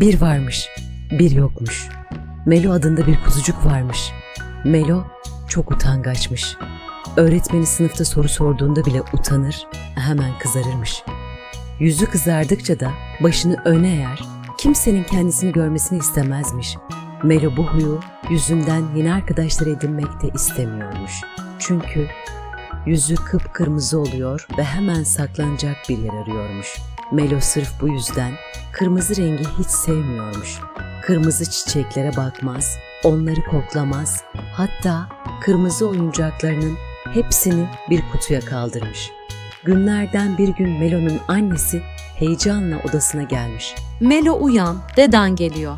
Bir varmış, bir yokmuş. Melo adında bir kuzucuk varmış. Melo çok utangaçmış. Öğretmeni sınıfta soru sorduğunda bile utanır, hemen kızarırmış. Yüzü kızardıkça da başını öne eğer, kimsenin kendisini görmesini istemezmiş. Melo bu huyu yüzünden yeni arkadaşlar edinmek de istemiyormuş. Çünkü yüzü kıpkırmızı oluyor ve hemen saklanacak bir yer arıyormuş. Melo sırf bu yüzden kırmızı rengi hiç sevmiyormuş. Kırmızı çiçeklere bakmaz, onları koklamaz, hatta kırmızı oyuncaklarının hepsini bir kutuya kaldırmış. Günlerden bir gün Melo'nun annesi heyecanla odasına gelmiş. Melo uyan, deden geliyor.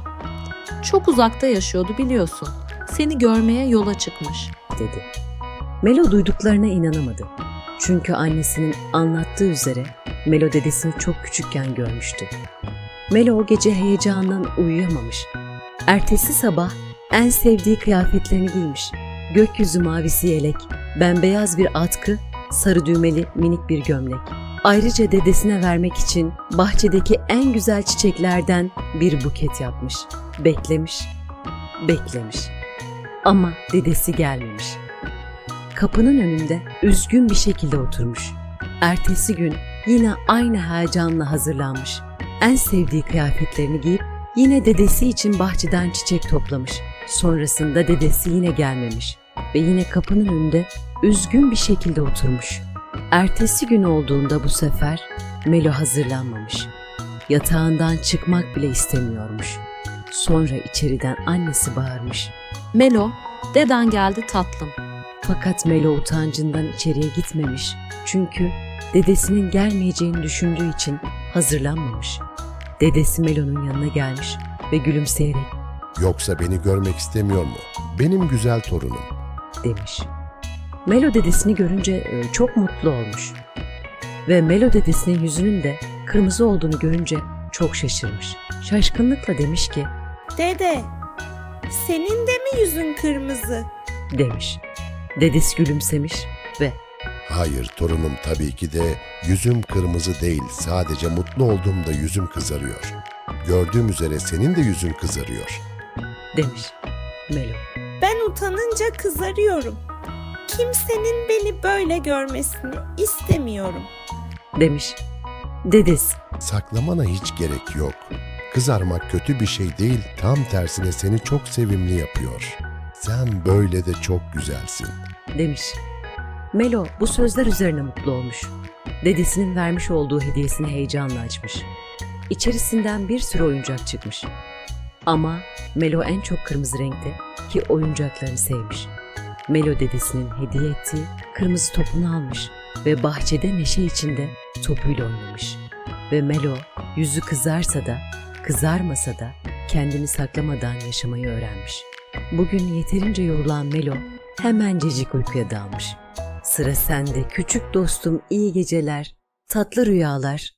Çok uzakta yaşıyordu biliyorsun. Seni görmeye yola çıkmış. dedi. Melo duyduklarına inanamadı. Çünkü annesinin anlattığı üzere Melo dedesini çok küçükken görmüştü. Melo o gece heyecandan uyuyamamış. Ertesi sabah en sevdiği kıyafetlerini giymiş. Gökyüzü mavisi yelek, bembeyaz bir atkı, sarı düğmeli minik bir gömlek. Ayrıca dedesine vermek için bahçedeki en güzel çiçeklerden bir buket yapmış. Beklemiş, beklemiş. Ama dedesi gelmemiş. Kapının önünde üzgün bir şekilde oturmuş. Ertesi gün yine aynı heyecanla hazırlanmış. En sevdiği kıyafetlerini giyip yine dedesi için bahçeden çiçek toplamış. Sonrasında dedesi yine gelmemiş ve yine kapının önünde üzgün bir şekilde oturmuş. Ertesi gün olduğunda bu sefer Melo hazırlanmamış. Yatağından çıkmak bile istemiyormuş. Sonra içeriden annesi bağırmış. Melo, deden geldi tatlım. Fakat Melo utancından içeriye gitmemiş. Çünkü dedesinin gelmeyeceğini düşündüğü için hazırlanmamış. Dedesi Melo'nun yanına gelmiş ve gülümseyerek Yoksa beni görmek istemiyor mu? Benim güzel torunum. demiş. Melo dedesini görünce e, çok mutlu olmuş. Ve Melo dedesinin yüzünün de kırmızı olduğunu görünce çok şaşırmış. Şaşkınlıkla demiş ki, Dede, senin de mi yüzün kırmızı? demiş. Dedesi gülümsemiş ve Hayır torunum tabii ki de yüzüm kırmızı değil sadece mutlu olduğumda yüzüm kızarıyor. Gördüğüm üzere senin de yüzün kızarıyor. demiş. Melo, Ben utanınca kızarıyorum. Kimsenin beni böyle görmesini istemiyorum. demiş. Dedesi, Saklamana hiç gerek yok. Kızarmak kötü bir şey değil, tam tersine seni çok sevimli yapıyor. Sen böyle de çok güzelsin. demiş. Melo bu sözler üzerine mutlu olmuş. Dedesinin vermiş olduğu hediyesini heyecanla açmış. İçerisinden bir sürü oyuncak çıkmış. Ama Melo en çok kırmızı renkte ki oyuncaklarını sevmiş. Melo dedesinin hediye ettiği kırmızı topunu almış ve bahçede neşe içinde topuyla oynamış. Ve Melo yüzü kızarsa da kızarmasa da kendini saklamadan yaşamayı öğrenmiş. Bugün yeterince yorulan Melo hemencecik uykuya dalmış. Sıra sende küçük dostum iyi geceler, tatlı rüyalar.